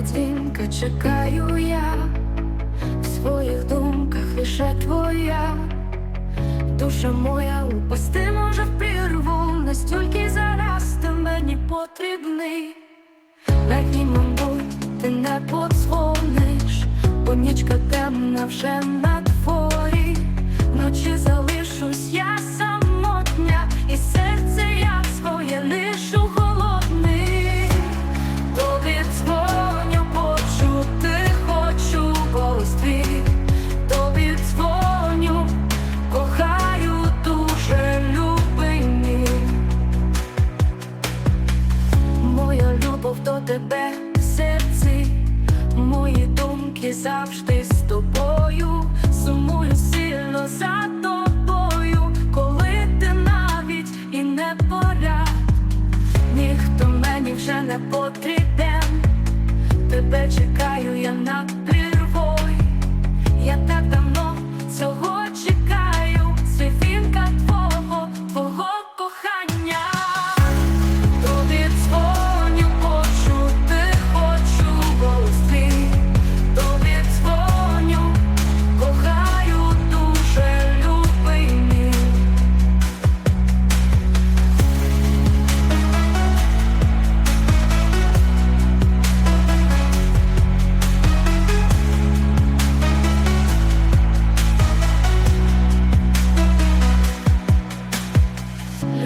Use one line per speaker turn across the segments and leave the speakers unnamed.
дзвінка чекаю я, в своїх думках лише твоя, душа моя упасти може в прірву, настільки зараз ти мені потрібний. Ледні, мабуть, ти не подзвониш, бо нічка темна вже на дворі, вночі залишусь мої думки завжди з тобою, сумую сильно за тобою, коли ти навіть і не пора, ніхто мені вже не потрібен, тебе чекаю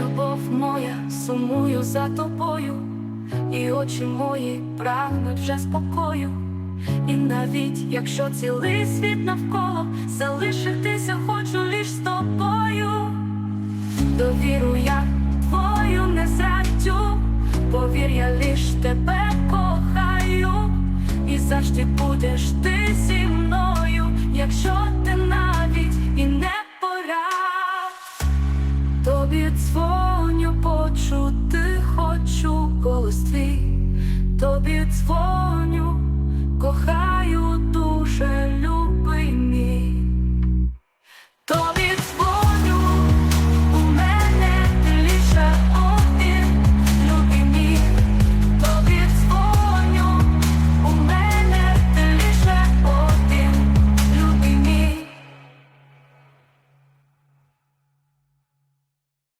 Любов моя, сумую за тобою, і очі мої прагнуть вже спокою. І навіть якщо цілий світ навколо залишитися хочу лиш з тобою, довіру я твою не зрадю, повір, я лиш тебе кохаю, і завжди будеш ти зі мною, якщо ти навіть і не it's for